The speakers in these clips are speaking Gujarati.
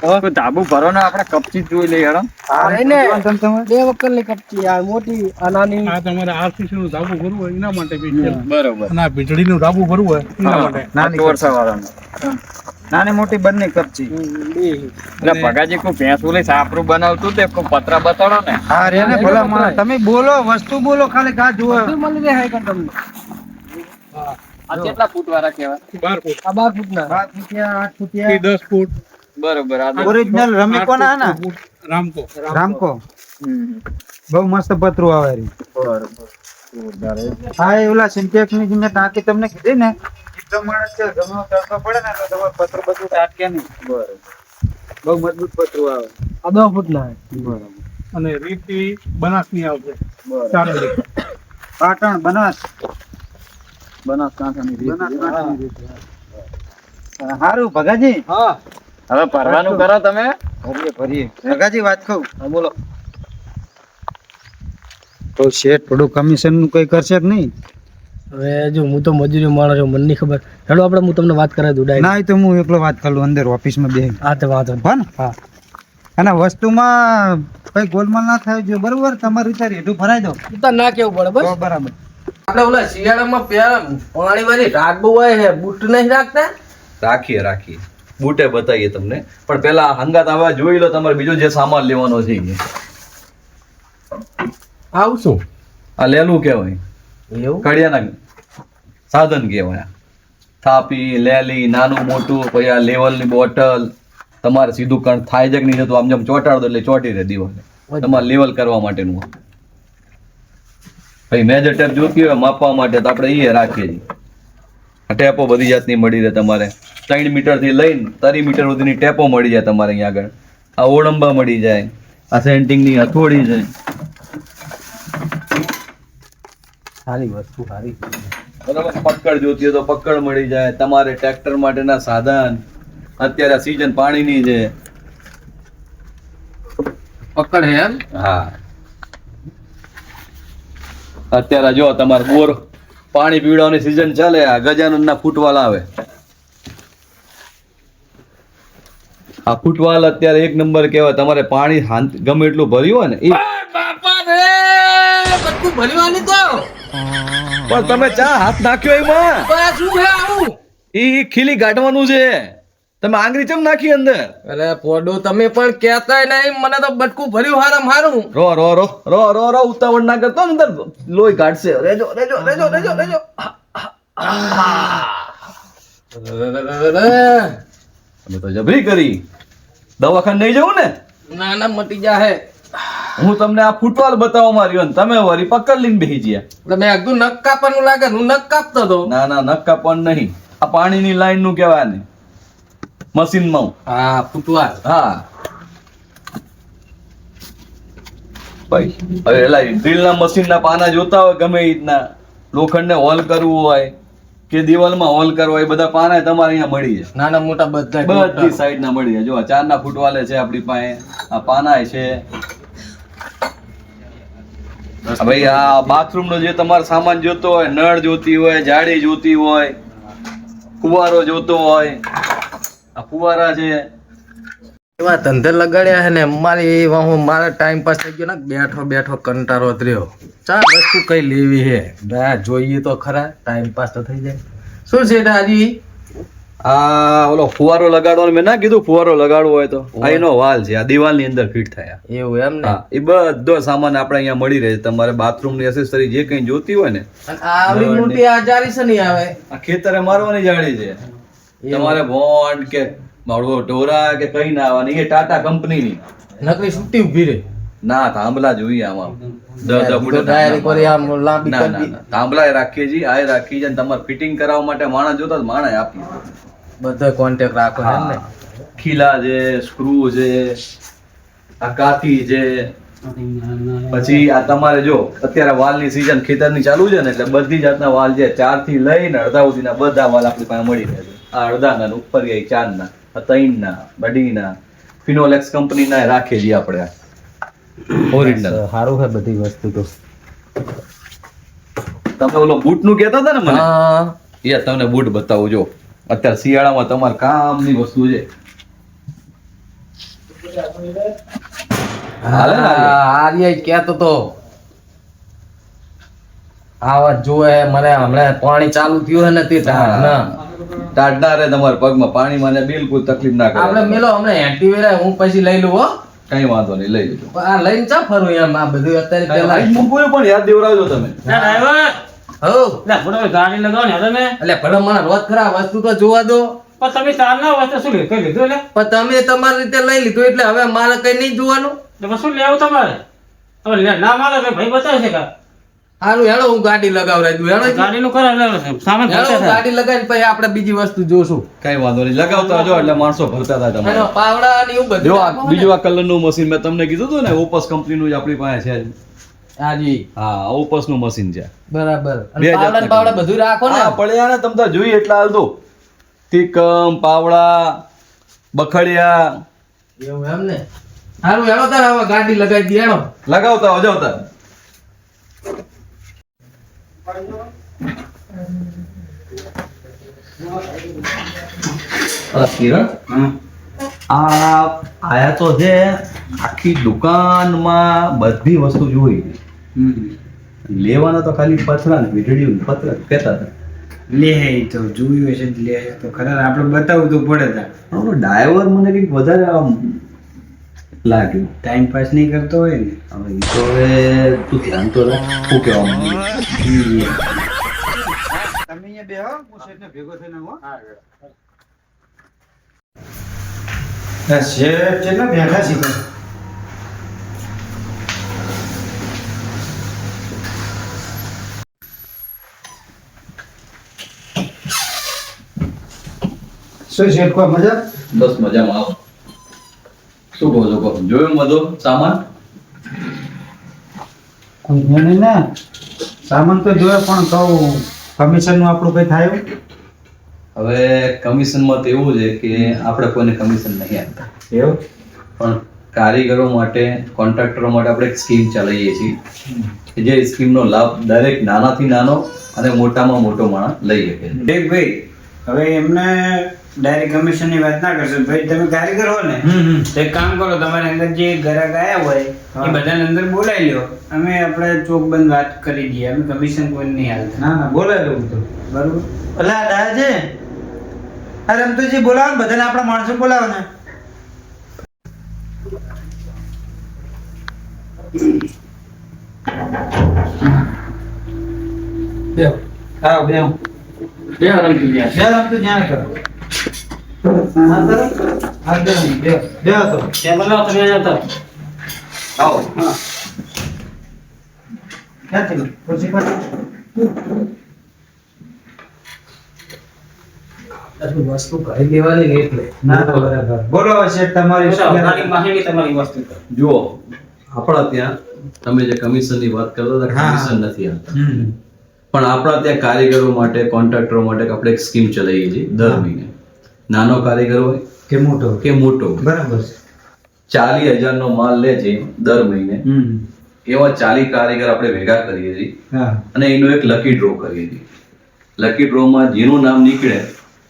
ધાબુ ભરો ને આપણે કપચી જોઈ લઈએ હેડો. અરે ને? બે વકલની કપચી આ મોટી આ નાની આ તમારે આરસીસી નું ધાબુ ભરવું હોય એના માટે બરોબર. ના ભીજડી નું ધાબુ ભરવું હોય એના માટે. નાની વર્ષા વાળા નાની મોટી બંને કપચી. એટલે ભગાજી કોઈ ભેંસ ઓલી સાપરું બનાવતું તે કોઈ પતરા બતાડો ને. હા રે ને ભલા માણસ. તમે બોલો વસ્તુ બોલો ખાલી કા જુઓ. મળી રહે હાઈ તમને. આ કેટલા ફૂટ વાળા કહેવાય? બાર ફૂટ. આ 12 ફૂટ ના સાત ફૂટિયા આઠથી ફૂટિયા દસ ફૂટ. બરોબર ઓરિજિનલ રમી કોના ના રામકો. રામકો. બહુ મસ્ત પતરું આવે રી. હા એ ઓલા સિન્ટેક્સની જે ટાંકી તમને કીધી ને એકદમ માણસ છે ગમો તડકો પડે ને તો તમારે પતરું બધું ટાટકે નહીં. બહુ મજબૂત પતરું આવે. આ દસ ફૂટ ના અને રીતિ બનાસની આવશે. ચાર રીત. પાટણ બનાસ. બનાસકાંઠાની રીત. બનાસકાંઠાની રીતે. હા, હારું ભગાજી. હા. હવે ભરવાનું કરો તમે. ભરીએ ભરીએ. ભગાજી વાત કહું. હા બોલો. તો શેઠ થોડું કમિશનનું કઈ કરશે કે નહીં? હવે જો હું તો મજૂરી માણસ છું મને નહીં ખબર. હેડો આપણે હું તમને વાત કરાવી દઉં ના તો હું એકલો વાત કરું અંદર ઓફિસમાં બે હા તો વાત. હા હા. અને વસ્તુમાં કઈ ગોલમાલ ના થાય જો બરોબર? તમારું વિચાર એટલું ભરાઈ દો. તો ના કેવું પડે બસ. બરાબર. આપણે ઓલા શિયાળામાં પેલા પાણી વાળી રાત બહુ હોય બૂટ નહીં રાખતા? રાખીએ રાખીએ. બૂટે બતાવીએ તમને. પણ પેલા હંગાત આવા જોઈ લો તમારે બીજો જે સામાન લેવાનો છે આવશું. આવું આ લેલું કહેવાય. એવું? કડિયાના સાધન કહેવાય. થાપી લેલી નાનું મોટું પછી આ લેવલની બોટલ. તમારે સીધું કણ થાય છે કે નહીં જતું આમ જેમ ચોંટાડો એટલે ચોટી રહે દિવાલે તમારે લેવલ કરવા માટેનું. પછી મેજર ટેપ જોતી હોય માપવા માટે તો આપણે એ રાખીએ છીએ. ટેપો બધી જાતની મળી રહે તમારે. ત્રણ મીટરથી લઈને ત્રણ મીટર સુધીની ટેપો મળી જાય તમારે અહીંયા આગળ. આ ઓળંબા મળી જાય. આ સેન્ટિંગની હથોડી છે. સારી વસ્તુ સારી. બરાબર? પક્કડ જોતી હોય તો પક્કડ મળી જાય. તમારે ટ્રેક્ટર માટેના સાધન. અત્યારે સિઝન પાણીની છે. પકડ હે એમ? હા. અત્યારે જો તમારે બોર પાણી પીવડાવવાની સિઝન ચાલે આ ગજાનંદના ફૂટવાલ આવે. આ ફૂટવાલ અત્યારે એક નંબર કહેવાય. તમારે પાણી ગમે એટલું ભર્યું હોય ને એ બધું ભરવાની તો પણ તમે ચા હાથ નાખ્યો એમાં? શું ખીલી ગાંઠવાનું છે. તમે આંગળી ચમ નાખી અંદર? અરે પોડો તમે પણ કહેતા નહીં મને તો બટકું ભર્યું હારામ હારું રો રો રો રો રો રો ઉતાવળ ના કરતો અંદર લોહી કાઢશે? રેજો રેજો રેજો રેજો રેજો. અમે તો જબરી કરી. દવાખાને નહીં જવું ને? ના ના મટી જા હે હું તમને આ ફૂટવાલ બતાવવા માર્યો ને તમે વરી પકડ લઈને બેસી ગયા. એટલે મેં આગળ નખ કાપવાનું લાગે હું નખ કાપતો હતો ના ના નખ કાપવાનું નહીં. આ પાણીની લાઈનનું કહેવાય ને મશીનમાં હા ફૂટવાર હા ભાઈ હવે એલા ડ્રીલના મશીનના પાના જોતા હોય ગમે રીતના લોખંડને હોલ કરવું હોય કે દિવાલમાં હોલ કરવો એ બધા પાના તમારે અહીંયા મળી જાય. નાના મોટા બધા બધી સાઈડ ના મળી જાય. જો ચાર ચારના ફૂટવાલે છે આપણી પાસે. આ પાના છે. ભાઈ આ બાથરૂમ નો જે તમારો સામાન જોતો હોય નળ જોતી હોય જાડી જોતી હોય કુવારો જોતો હોય આ ફુવારા છે. એવા ધંધે લગાડ્યા છે ને મારી હું મારા ટાઈમ પાસ થઈ ગયો ને બેઠો બેઠો કંટાળો રહ્યો. ચાલ વસ્તુ કઈ લેવી છે? ના જોઈએ તો ખરા ટાઈમ પાસ તો થઈ જાય. શું છે દાદી આ ઓલો ફુવારો લગાડવાનો મેં ના કીધું ફુવારો લગાડવો હોય તો. આ એનો વાલ છે આ દિવાલની અંદર ફિટ થયા એવું એમ ને? એ બધો સામાન આપણે અહીંયા મળી રહે છે. તમારે બાથરૂમની એસેસરી જે કંઈ જોતી હોય ને. આ મોટી આ જારી છે નહીં આવે? આ ખેતરે મારવાની જાળી છે. તમારે બોન્ડ કે મારો ઢોરા કે કઈ ના આવવાની એ ટાટા કંપનીની. નકરી છૂટી ઊભી રે ના થાંભલા જોઈએ આમાં. દસ દસ ફૂટે આમ લાંબી ના ના થાંભલા રાખીએ છીએ આ રાખીએ છીએ તમારે ફિટિંગ કરાવવા માટે માણસ જોતા માણસ આપીએ બધા કોન્ટેક્ટ રાખો ને ખીલા છે સ્ક્રૂ છે આ છે. પછી આ તમારે જો અત્યારે વાલની સીઝન ખેતરની ચાલુ છે ને એટલે બધી જાતના વાલ છે ચારથી લઈને અડધા સુધીના બધા વાલ આપણી પાસે મળી રહે છે. આ અડધાના ને ઉપર ગઈ ચારના અતઈનના બડીના. ફિનોલેક્સ કંપનીના રાખીએ છીએ આપણે ઓરિજિનલ સારું છે બધી વસ્તુ તો. તમે ઓલો બૂટનું કહેતા હતા ને મને? હા. એ તમને બૂટ બતાવું જો. અત્યારે શિયાળામાં તમારે કામની વસ્તુ છે. ને આર્ય? કહેતો તો. આ વાત જોવે મને હમણાં પાણી ચાલુ થયું હે ને તે ટાઢના. ટાઢના રે તમારા પગમાં પાણી મને બિલકુલ તકલીફ ના આપણે મેલો હમણે હેટી વેરા હું પછી લઈ લઉં હો. કઈ વાંધો નહીં લઈ લેજો. આ લઈને ચા ફરું એમ આ બધું અત્યારે પેલા મૂકવું પણ યાદ દેવડાવજો તમે. હો ગાડી લગાવો ને તમે? એટલે ભલે મને રોજ ખરા વસ્તુ તો જોવા દો. પણ તમે ચાર ના વસ્તુ શું લીધું લીધું એટલે પણ તમે તમારી રીતે લઈ લીધું એટલે હવે મારે કઈ નહીં જોવાનું. શું લેવું તમારે? તમે લે- ના મારે ભાઈ બતાવશે છે કા? હારું હેડો હું ગાડી લગાવરાઈ દઉં હેડો. ગાડીનું કરે એટલે સામાન હેડો ભરતા હું થાય. ગાડી લગાવીને પછી આપણે બીજી વસ્તુ જોશું. કઈ વાંધો નહીં. લગાવતા જો એટલે માણસો ભરતા થાય તમારે. પાવડા ને એવું બધું આ બીજું આ કલરનું મશીન મેં તમને કીધું હતું ને ઓપસ કંપનીનું જ આપણી પાસે છે. હાજી. હા ઓપસનું મશીન છે. બરાબર. પાવડા પાવડા બધું રાખો ને. પડ્યા ને જોઈએ એટલા હાલ દો તીકમ પાવડા બખડિયા. એવું એમ ને. હારું હેડો તાર હવે ગાડી લગાવી દી હેડો. લગાવતા વજાવતા અલા, કિરણ? આ આયા તો છે આખી દુકાનમાં બધી વસ્તુ જોઈ. લેવાના તો ખાલી પથરા ને વીજળી પથરા કહેતા હતા. લે તો જોયું હશે તો લે તો ખરા. આપણે બતાવવું તો પડે તા. ડાયવર મને કંઈક વધારે લાગ્યું. ટાઈમ પાસ નહીં કરતો હોય ને હવે તો હવે તું ધ્યાન તો રાખ શું કહેવા માંગુ તમે અહીંયા બેહો હું શેઠને ભેગો થઈને આવું હા. શેઠ કેટલા બેઠા છે શું શેઠ કોઈ મજા? બસ મજામાં આવો. શું કહો છો કહો. જોયું બધો સામાન? નહીં ને? સામાન તો જોયો પણ કહું કમિશનનું આપણું કઈ થાય? હવે કમિશનમાં તો એવું છે કે આપણે કોઈને કમિશન નહીં આપતા. એવું? પણ કારીગરો માટે કોન્ટ્રાક્ટરો માટે આપણે એક સ્કીમ ચલાવીએ છીએ. જે સ્કીમનો લાભ દરેક નાનાથી નાનો અને મોટામાં મોટો માણસ લઈ શકે દેખ ભાઈ હવે એમને ડાયરેક્ટ કમિશનની વાત ના કરશો. ભાઈ તમે કારીગર હો ને તો એક કામ કરો તમારી અંદર જે ગ્રાહક આયા હોય એ બધાને અંદર બોલાવી લ્યો. અમે આપણે ચોક બંધ વાત કરી દઈએ. અમે કમિશન કોઈ નહીં હાલતા ના ના બોલાવી લઉં તો. બરોબર? ડા છે? અરે એમ તો જે બોલાવો ને બધાને આપણા માણસો બોલાવો ને. હા બે હું બે રંગી ગયા બે આમ તો જ્યાં કરો. વસ્તુ કરી લેવાની ને એટલે ના તો બરાબર બોલો છે તમારી માહિતી તમારી વસ્તુ જુઓ આપણા ત્યાં તમે જે કમિશનની વાત કરતા હતા કમિશન નથી આવતા. પણ આપણા ત્યાં કારીગરો માટે કોન્ટ્રાક્ટરો માટે આપણે એક સ્કીમ ચલાવીએ છીએ દર મહિને. નાનો કારીગર હોય કે મોટો? કે મોટો. બરાબર છે. ચાલીસ હજારનો માલ લે છે દર મહિને. એવા ચાલી કારીગર આપણે ભેગા કરીએ છીએ. અને એનો એક લકી ડ્રો કરીએ છીએ. લકી ડ્રોમાં જેનું નામ નીકળે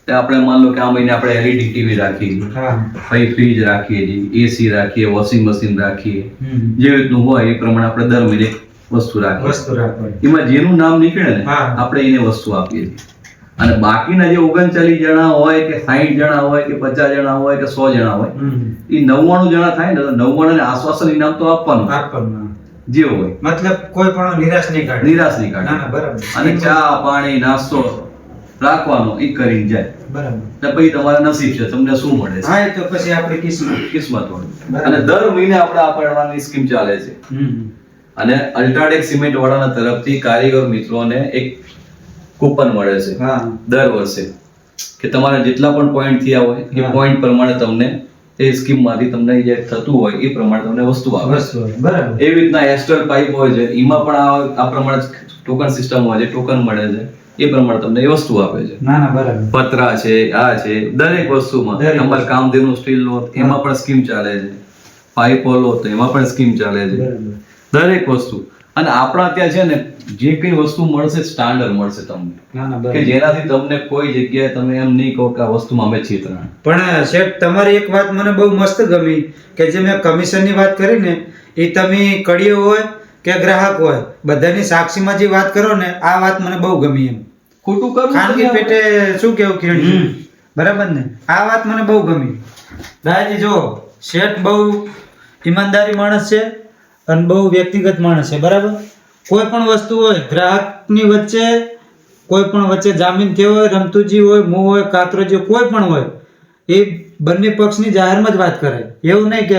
તે આપણે માન લો કે આ મહિને આપણે એલઈડી ટીવી રાખીએ છીએ. પછી ફ્રીજ રાખીએ છીએ એસી રાખીએ વોશિંગ મશીન રાખીએ. જે રીતનું હોય એ પ્રમાણે આપણે દર મહિને વસ્તુ રાખીએ. વસ્તુ રાખીએ એમાં જેનું નામ નીકળે ને આપણે એને વસ્તુ આપીએ છીએ. અને બાકીના જે ઓગણચાલીસ જણા હોય કે સાહીઠ જણા હોય કે પચાસ જણા હોય કે સો જણા હોય એ નવ્વાણું જણા થાય ને તો નવ્વાણું આશ્વાસન ઇનામ તો આપવાનું. આપવાનું જે હોય. મતલબ કોઈ પણ નિરાશ નહીં કાઢે. નિરાશ નહીં કાઢે. બરાબર. અને ચા પાણી નાસ્તો રાખવાનો એ કરીને જાય. બરાબર. પછી તમારા નસીબ છે તમને શું મળે છે? હા તો પછી આપણે કિસ્મત. કિસ્મત હોય. અને દર મહિને આપણે આ પડવાની સ્કીમ ચાલે છે. હમ. અને અલ્ટ્રાટેક સિમેન્ટ વાળાના તરફથી કારીગર મિત્રોને એક કૂપન મળે છે. દર વર્ષે. કે તમારા જેટલા પણ પોઈન્ટ થયા હોય એ પોઈન્ટ પ્રમાણે તમને એ સ્કીમમાંથી તમને જે થતું હોય એ પ્રમાણે તમને વસ્તુ આવે. બરાબર. એવી રીતના એસ્ટર પાઇપ હોય છે એમાં પણ આ પ્રમાણે ટોકન સિસ્ટમ હોય છે ટોકન મળે છે એ પ્રમાણે તમને એ વસ્તુ આપે છે. ના ના બરાબર. પતરા છે આ છે દરેક વસ્તુમાં. તમારે કામધેનું સ્ટીલ લો એમાં પણ સ્કીમ ચાલે છે. પાઇપો લો તો એમાં પણ સ્કીમ ચાલે છે. દરેક વસ્તુ. અને આપણા ત્યાં છે ને જે કઈ વસ્તુ મળશે સ્ટાન્ડર્ડ મળશે તમને. કે જેનાથી તમને કોઈ જગ્યાએ તમે એમ નહીં કહો કે આ વસ્તુમાં અમે છેતરાણ પણ શેઠ તમારી એક વાત મને બહુ મસ્ત ગમી કે જે મેં કમિશનની વાત કરી ને એ તમે કડીઓ હોય કે ગ્રાહક હોય બધાની સાક્ષીમાં જે વાત કરો ને આ વાત મને બહુ ગમી એમ. ખોટું કરું ખાનગી પેટે શું કેવું કિરણ બરાબર ને? આ વાત મને બહુ ગમી. દાદાજી જો શેઠ બહુ ઈમાનદારી માણસ છે અને બહુ વ્યક્તિગત માણસ છે બરાબર? કોઈ પણ વસ્તુ હોય ગ્રાહકની વચ્ચે કોઈ પણ વચ્ચે જામીન થયો હોય રમતુજી હોય મું હોય કાતરોજી કોઈ પણ હોય એ બંને પક્ષની જાહેરમાં જ વાત કરે. એવું નહીં કે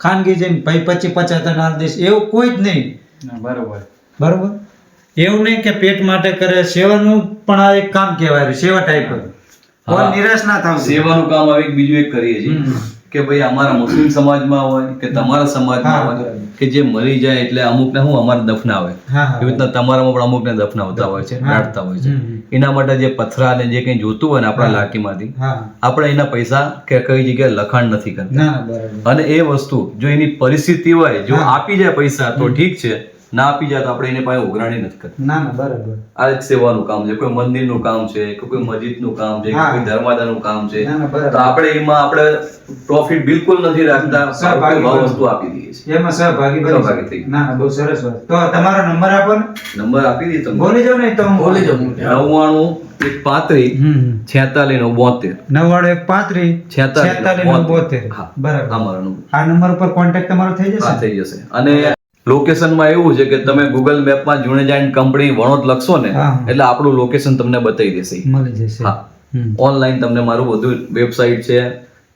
ખાનગી જઈને ભાઈ પચી પચાસ નાલ દઈશ એવું કોઈ જ નહીં. ના, બરોબર. બરોબર? એવું નહીં કે પેટ માટે કરે સેવાનું પણ આ એક કામ કહેવાય સેવા ટાઈપ. નિરાશ ના થાવ. સેવાનું કામ હવે બીજું એક કરીએ છીએ. કે ભાઈ અમારા મુસ્લિમ સમાજમાં હોય કે તમારા સમાજમાં હોય કે જે મરી જાય એટલે અમુકને શું અમારે દફનાવે. એવી રીતના તમારામાં પણ અમુકને દફનાવતા હોય છે હા. હોય છે. એના માટે જે પથરા ને જે કંઈ જોતું હોય ને આપણા લાકીમાંથી આપણે એના પૈસા કે કઈ જગ્યાએ લખાણ નથી કરતા. અને એ વસ્તુ જો એની પરિસ્થિતિ હોય જો આપી જાય પૈસા તો ઠીક છે ના આપી જાય તો આપણે એને પાસે ઉઘરાણી નથી કરતા. ના ના બરાબર. આ એક સેવાનું કામ છે કોઈ મંદિરનું કામ છે કે કોઈ મસ્જિદનું કામ છે કોઈ ધર્માદાનું કામ છે. તો આપણે એમાં આપણે પ્રોફિટ બિલકુલ નથી રાખતા સહભાગી વસ્તુ આપી દઈએ છીએ. એમાં સહભાગી સહભાગી થઈ. ના ના બહુ સરસ વાત. તો તમારો નંબર આપો ને. નંબર આપી દઈએ તમને. બોલી જાઓ ને તો હું. બોલી જાઉં નવ્વાણું એક પાંત્રી છેતાલી નો બોતેર. નવ્વાણું એક પાંત્રી છેતાલી નો બોતેર. બરાબર. આ નંબર. ઉપર કોન્ટેક્ટ તમારો થઈ જશે? થઈ જશે. અને લોકેશનમાં એવું છે કે તમે ગૂગલ મેપમાં જુનેજાઈન કંપની વણોદ લખશો ને. એટલે આપણું લોકેશન તમને બતાવી દેશે. મળી જશે. હા. ઓનલાઈન તમને મારું બધું વેબસાઇટ છે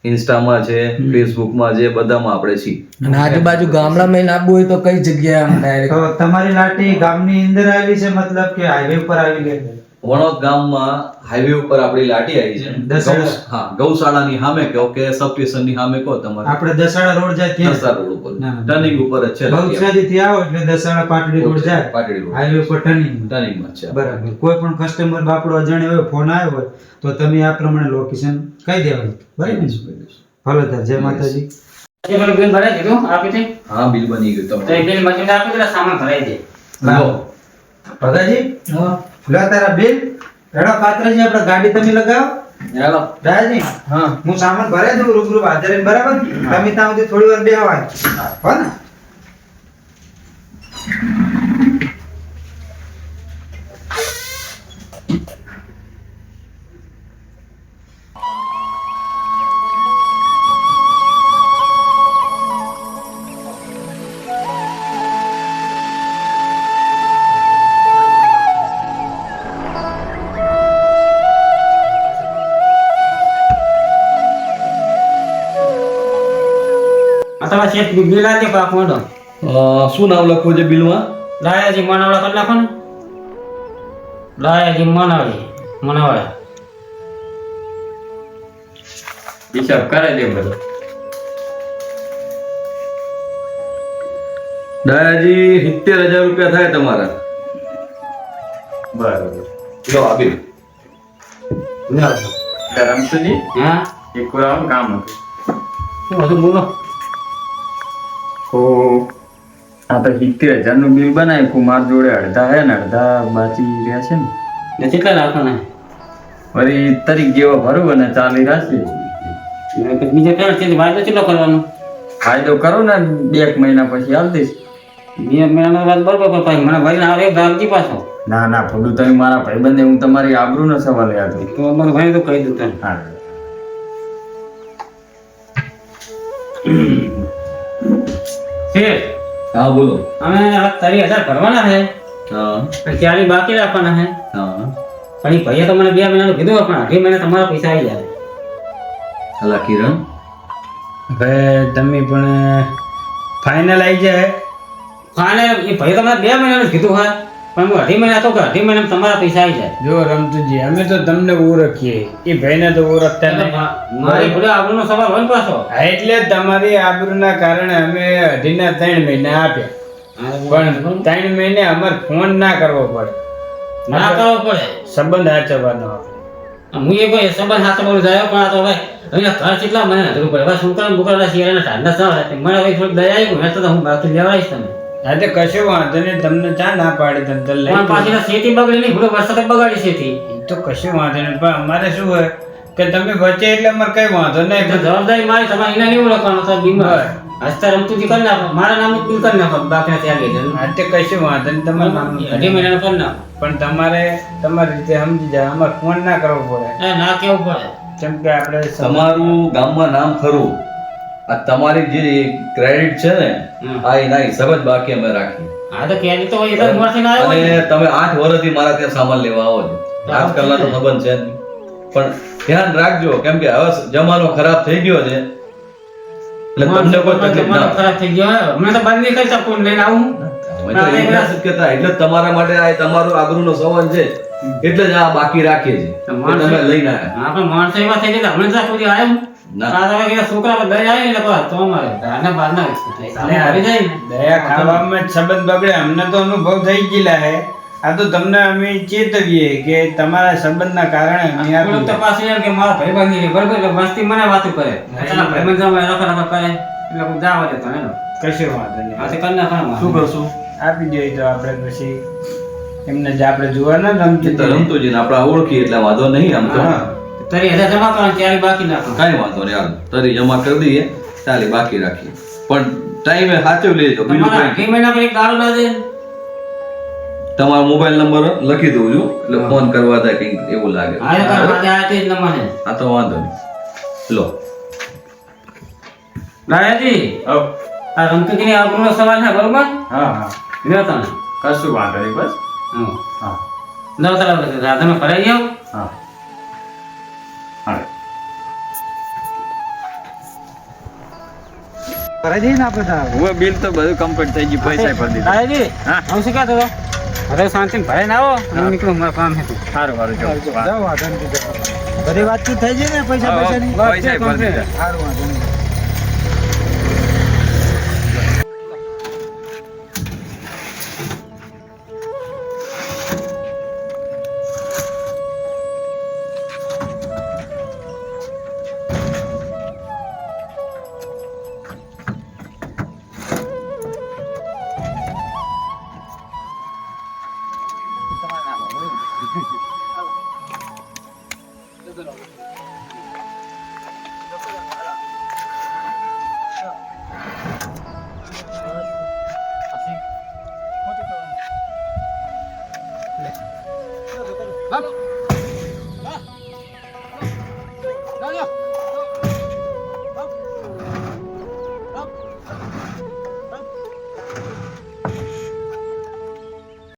ઇન્સ્ટામાં છે ફેસબુકમાં છે બધામાં આપણે છીએ. અને આજુબાજુ ગામડામાં આવવું હોય તો કઈ જગ્યાએ તમારી લાટી ગામની અંદર આવેલી છે મતલબ કે હાઈવે ઉપર આવી ગઈ વણોદ ગામમાં હાઈવે ઉપર આપણી લાટી આવી છે. હા ગૌશાળાની સામે કહો કે સબ સ્ટેશનની સામે કહો તમારે. આપણે દસાડા રોડ જાય ત્યાં. દસાડા રોડ ઉપર. ટર્નિંગ ઉપર જ છે બહુચરાજી થી આવો એટલે દસાડા પાટડી રોડ જાય. પાટડી રોડ. હાઈવે ઉપર ટર્નિંગ ટર્નિંગમાં જ છે. બરાબર. કોઈ પણ કસ્ટમર બાપડો અજાણ્યો હોય ફોન આવ્યો હોય તો તમે આ પ્રમાણે લોકેશન કહી દેવાનું. બરાબર ભલે તાર જય માતાજી. બિલ ભરાઈ દીધું આપી દે. હા બિલ બની ગયું. તો બિલ મજૂર આપી દે સામાન ભરાઈ દે. ભગાજી? લો તારા બિલ હેડો કાતરાજી આપણે ગાડી તમે લગાવો. રાજી? હા. હું સામાન ભરે દઉં રૂબરૂ હાજર રહીને બરાબર? તમે ત્યાં સુધી થોડી વાર બેહવાય. હો ને? તમારે શેઠ બિલ આપી પાક મોઢો શું નામ લખવું છે બિલમાં? દાયાજી મનાવડા કરી નાખો ને. દાયાજી મનાવડી મનાવડા. હિસાબ કરાવી દે બધો. દાદાજી સિત્તેર હજાર રૂપિયા થાય તમારા. બરાબર. લો આ બિલ. રમતુજી હા. એક કામ હતું. શું હતું બોલો? તો આપણે સિત્તેર હજારનું બિલ બનાવ્યું કુમાર જોડે અડધા હે ને અડધા બાકી રહ્યા છે ને. ને કેટલા રાખવાના વળી તારીખ જેવો ભરવું અને ચાલી રાખી બીજા ક્યાં છે? વાયદો કેટલો કરવાનો? ફાયદો કરો ને બે એક મહિના પછી આલ દઈશ. બે મહિનાનો વાત બરોબર પણ મને ભાઈ આવે ગામજી પાછો. ના ના ભગું તમે મારા ભાઈબંધે હું તમારી આબરૂ નો સવાલ યાદ તો અમારો ભાઈ તો કહી દઉં તને. હા. શેઠ હા બોલો. અમે આ તારી હજાર ભરવાના છે. હા. પણ ચાલીસ બાકી રાખવાના છે? હા. પણ એ ભાઈએ તો મને બે મહિનાનું કીધું પણ અઢી મહિના તમારા પૈસા આવી જાય હલા કિરણ. હવે તમે પણ ફાઇનલ આવી જાય ફાઇનલ એ ભાઈએ તો મને બે મહિનાનું કીધું હા. પણ હું અઢી મહિના તો કે અઢી મહિના તમારા પૈસા આવી જાય. જો રમતુજી અમે તો તમને ઓળખીએ. એ ભાઈને તો ઓળખતા નહીં. મારી ભૂલે આબરૂનો સવાલ હોય પાછો? હા, એટલે તમારી આબરૂના કારણે અમે અઢીના ત્રણ મહિના આપ્યા. પણ ત્રણ મહિને અમારે ફોન ના કરવો પડે. ના કરવો પડે. સંબંધ સાચવવાનો હું એ કોઈ સંબંધ હાથ બોલું જાય પણ આ તો ભાઈ અહીંયા ઘર કેટલા મને નથી પડે હવે છોકરા બોકરા શિયાળાના ઠાંડા સવાલ મને હવે થોડીક દયા આવી મેં તો હું બાકી લેવાઈશ તમે હા તે કશો વાંધો નહીં તમને ચા ના પાડે તમે તો લઈ પણ પાછી તો શેતી બગડી નહીં ભૂલો વરસાદ બગાડી શેતી. તો કશો વાંધો નહીં પણ અમારે શું હોય કે તમે વચ્ચે એટલે અમારે કઈ વાંધો નહીં. જવાબદારી મારી તમારે એના નહીં ઓળખવાનો તો બીમાર. હસતા રમતું કરી નાખો. મારા નામ બિલ કરી નાખો બાકી ત્યાં લઈ જણ હા તે કશો વાંધો નહીં તમારે નામ અઢી મહિનાનો કરી નાખો. પણ તમારે તમારી રીતે સમજી જાય અમારે ફોન ના કરવો પડે. એ ના કેવું પડે. કેમ કે આપણે તમારું ગામમાં નામ ખરું. આ તમારી જે ક્રેડિટ છે ને. આ એના હિસાબ જ બાકી અમે રાખી હા તો ક્યારે તો એ તો ઉંમરથી ના આવ્યો અને તમે આઠ વર્ષથી મારા ત્યાં સામાન લેવા આવો છો. આજકાલના તો સંબંધ છે પણ ધ્યાન રાખજો કેમ કે હવે જમાનો ખરાબ થઈ ગયો છે. એટલે તમને કોઈ તકલીફ ના ખરાબ થઈ ગયો. હમણાં તો બંધ કરી શકું લઈને આવું. એટલે તમારા માટે આ તમારું આબરૂનો સવાલ છે. એટલે જ આ બાકી રાખીએ છીએ. તમે લઈને આવ્યા આપણે માણસો એવા થઈ ગયા હમણાં ત્યાં સુધી આવ્યું ના. આ તમે કીધા છોકરા બધા જાય ને એટલે તો અમારે ઘરના બહારના આવી જાય દયા ખાવામાં સંબંધ બગડે. અમને તો અનુભવ થઈ ગયેલા હે. આ તો તમને અમે ચેતવીએ કે તમારા સંબંધના કારણે અમે આ તો એમ કે મારા ભાઈ છે, બરોબર એટલે મસ્તી મને વાતો કરે. ભાઈ ભાઈબંધ જમા રખા રખા કરે. એટલે હું જાવા દેતો એનો. કશો વાંધો નહીં. કરી નાખવાનું શું કરશું? આપી દઈએ તો આપણે પછી. એમને જે આપણે જોવા ના એ રમતું તો રમતું જ આપણે ઓળખીએ એટલે વાંધો નહીં આમ તો. તરી હજાર જમા કરવાનું ત્યારે બાકી નાખવાનું કાંઈ વાંધો નહીં હાલ. તરી જમા કરી દઈએ ચાલી બાકી રાખીએ. પણ ટાઈમે સાચો લેજો બીજું કઈ મહિના પછી દારૂ ના દે તમારો મોબાઈલ નંબર લખી દઉં છું એટલે ફોન કરવા થાય કંઈક એવું લાગે. હા? તો આ તે જ નંબર છે આ તો વાંધો નહીં. લો. હવ. આ રમતુજીની આબરૂનો સવાલ છે બરોબર? હા હા. લ્યો તમે. કશું વાંધો નહીં બસ. હા. રાધાને ફરાઈ જાઓ હા. બિલ તો બધું કમ્પ્લીટ થઈ ગયું પૈસા ભરી દીધા. હા. હું શું કહેતો હતો? હવે શાંતિને ભરાઈને આવો હું. નીકળું મારું કામ હતું સારું સારું જાઓ બધી વાતચીત થઈ ગઈ ને પૈસા પૈસાની? પૈસા ભરી દીધા. સારું વાંધો